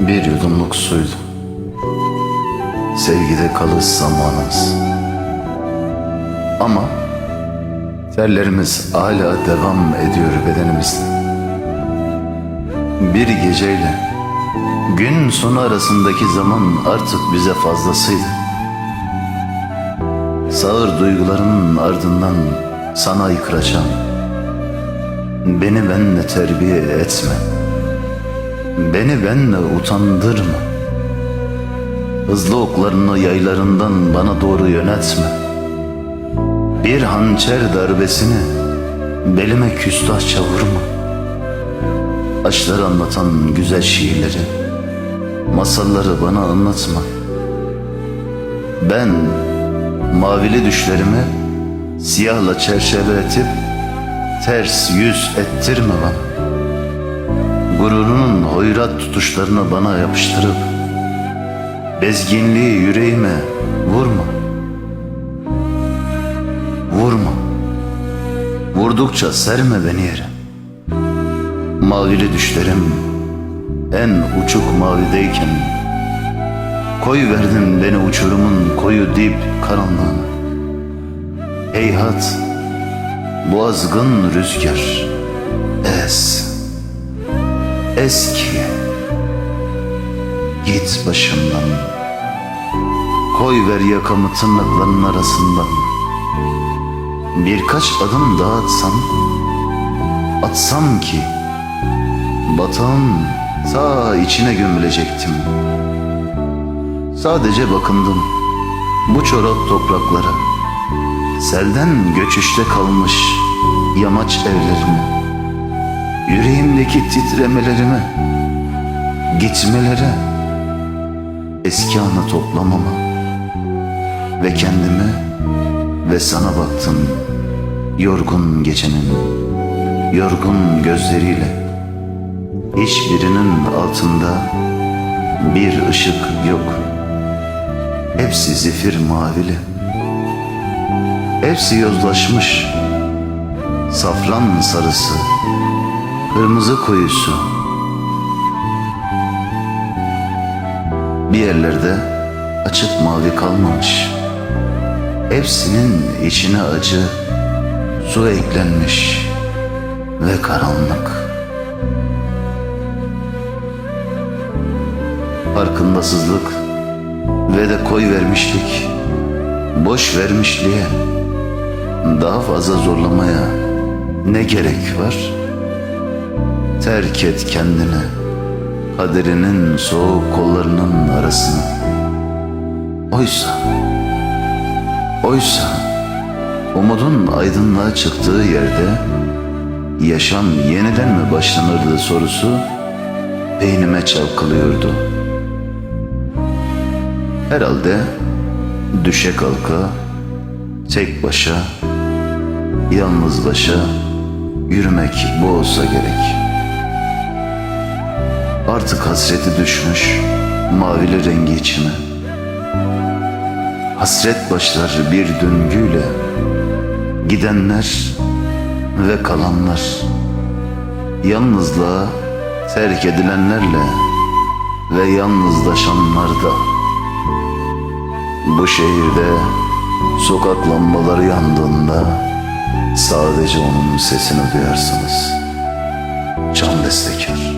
Bir yudumluk suydu. Sevgide kalır zamanımız. Ama terlerimiz hala devam ediyor bedenimizde. Bir geceyle gün sonu arasındaki zaman artık bize fazlasıydı. Sağır duygularının ardından sana yıkıracağım. Beni benle terbiye etme. Beni benle utandırma. Hızlı oklarını yaylarından bana doğru yönetme. Bir hançer darbesini belime küstahça vurma. Aşkları anlatan güzel şiirleri, masalları bana anlatma. Ben mavili düşlerimi siyahla çerçeve etip ters yüz ettirme bana. Gururunun hoyrat tutuşlarını bana yapıştırıp bezginliği yüreğime vurma. Vurma. Vurdukça serme beni yere. Mavili düşlerim en uçuk mavideyken Koy verdin beni uçurumun koyu dip karanlığına Heyhat bu azgın rüzgar Es Eski. Git başımdan. Koy ver yakamı tırnaklarının arasından. Birkaç adım daha atsam Atsam ki Batağın ta içine gömülecektim. Sadece bakındım bu çorak topraklara. Selden göçüşte kalmış yamaç evlerine Yüreğimdeki titremelerime Gitmelere Eski anı toplamama Ve kendime ve sana baktım Yorgun gecenin Yorgun gözleriyle Hiçbirinin altında bir ışık yok. Hepsi zifir mavili. Hepsi yozlaşmış. Safran sarısı, kırmızı koyusu. Bir yerlerde açık mavi kalmamış. Hepsinin içine acı, su eklenmiş ve karanlık. farkındasızlık ve de koy vermişlik, boş vermişliğe, daha fazla zorlamaya ne gerek var? Terk et kendini, kaderinin soğuk kollarının arasına. Oysa, oysa umudun aydınlığa çıktığı yerde yaşam yeniden mi başlanırdı sorusu beynime çalkalıyordu. Herhalde düşe kalka, tek başa, yalnız başa yürümek bu olsa gerek. Artık hasreti düşmüş mavili rengi içime. Hasret başlar bir döngüyle, gidenler ve kalanlar. Yalnızlığa terk edilenlerle ve yalnızlaşanlar da. Bu şehirde sokak lambaları yandığında sadece onun sesini duyarsınız. Can destekar.